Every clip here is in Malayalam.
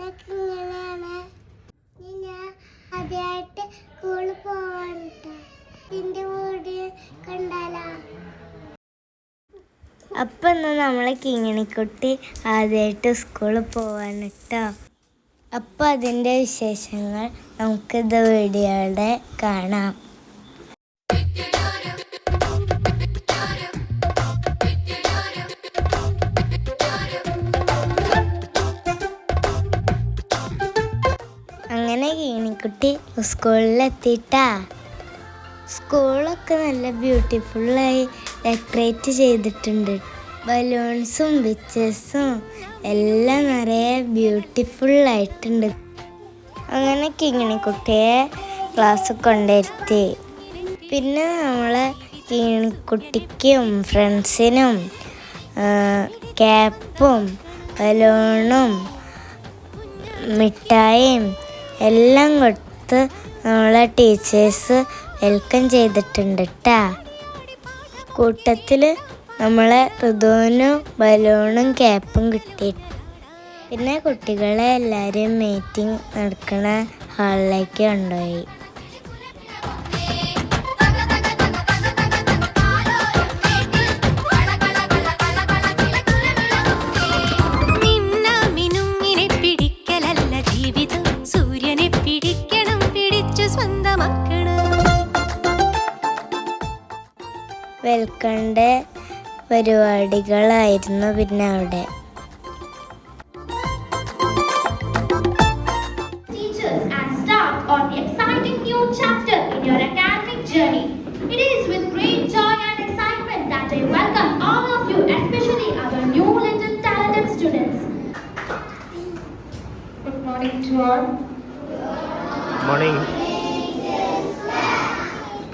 ഇങ്ങനെയാണ് ഞാൻ ആദ്യമായിട്ട് സ്കൂളിൽ പോവാനിട്ടോ. ഇതിന്റെ വീട് കണ്ടാലോ. അപ്പം എന്നാ നമ്മളെ കിങ്ങിണിക്കുട്ടി ആദ്യമായിട്ട് സ്കൂളിൽ പോവാണ് കേട്ടോ അപ്പം അതിന്റെ വിശേഷങ്ങൾ നമുക്കിത് വീഡിയോയുടെ കാണാം. അങ്ങനെ സ്കൂളിലെത്തിയിട്ട. സ്കൂളൊക്കെ നല്ല ബ്യൂട്ടിഫുള്ളായി ഡെക്കറേറ്റ് ചെയ്തിട്ടുണ്ട്. ബലൂൺസും ബിച്ചസും എല്ലാം നിറയെ ബ്യൂട്ടിഫുള്ളായിട്ടുണ്ട്. അങ്ങനെ കിങ്ങിണിക്കുട്ടിയെ ക്ലാസ് കൊണ്ടിരുത്തി പിന്നെ നമ്മളെ കിങ്ങിണിക്കുട്ടിക്കും ഫ്രണ്ട്സിനും ക്യാപ്പും ബലൂണും മിഠായിയും എല്ലാം കൊടുത്ത് നമ്മളെ ടീച്ചേഴ്സ് വെൽക്കം ചെയ്തിട്ടുണ്ട് കേട്ടാ കൂട്ടത്തിൽ നമ്മളെ ഋതുവിനും ബലൂണും ക്യാപ്പും കിട്ടി. പിന്നെ കുട്ടികളെ എല്ലാവരെയും മീറ്റിംഗ് നടക്കുന്ന ഹാളിലേക്ക് കൊണ്ടുപോയി. little talented students. Good morning to all. Morning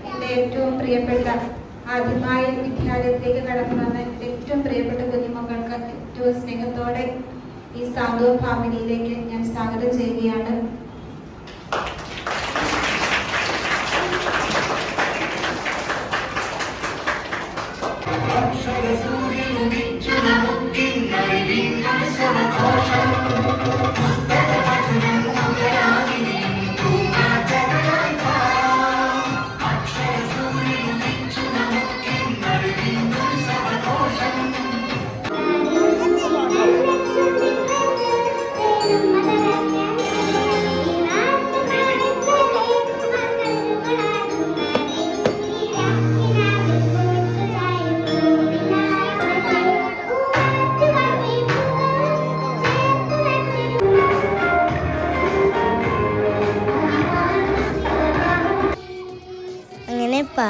എൻ്റെ ഏറ്റവും പ്രിയപ്പെട്ട ആദ്യമായി വിദ്യാലയത്തിലേക്ക് കടന്നു വന്ന എന്റെ ഏറ്റവും പ്രിയപ്പെട്ട കുഞ്ഞുമക്കൾക്ക് ഏറ്റവും സ്നേഹത്തോടെ ഈ സാധു ഫാമിലിയിലേക്ക് ഞാൻ സ്വാഗതം ചെയ്യുകയാണ്.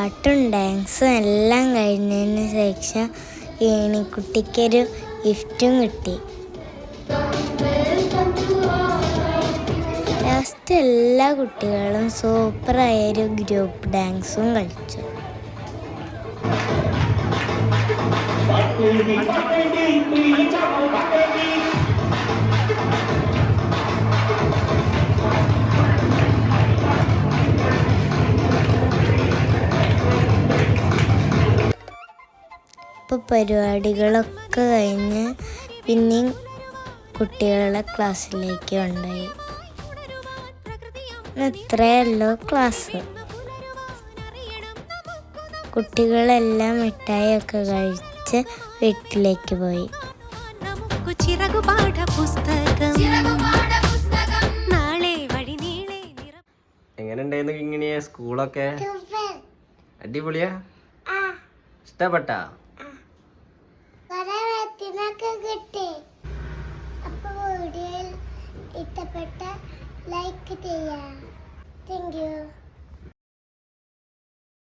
പാട്ടും ഡാൻസും എല്ലാം കഴിഞ്ഞതിന് ശേഷം ഏണിക്കുട്ടിക്കൊരു ഗിഫ്റ്റും കിട്ടി. ലാസ്റ്റ് എല്ലാ കുട്ടികളും സൂപ്പറായ ഒരു ഗ്രൂപ്പ് ഡാൻസും കളിച്ചു. ഇപ്പോൾ പരിപാടികളൊക്കെ കഴിഞ്ഞ് പിന്നെയും കുട്ടികളെ ക്ലാസ്സിലേക്ക് ഉണ്ടായി ഇത്രയല്ലോ ക്ലാസ്. കുട്ടികളെല്ലാം മിഠായിയൊക്കെ കഴിച്ച് വീട്ടിലേക്ക് പോയി. നമുക്ക് ചിറകുപാഠ പുസ്തകം നാളെ വഴി നീളെ എങ്ങനെ ഉണ്ടായിരുന്നു ഇങ്ങനെയാ സ്കൂളൊക്കെ? അടിപൊളിയാ? ഇഷ്ടപ്പെട്ടാ കിട്ടി അപ്പൊ വീഡിയോയിൽ ഇഷ്ടപ്പെട്ട ലൈക്ക് ചെയ്യാം. Thank you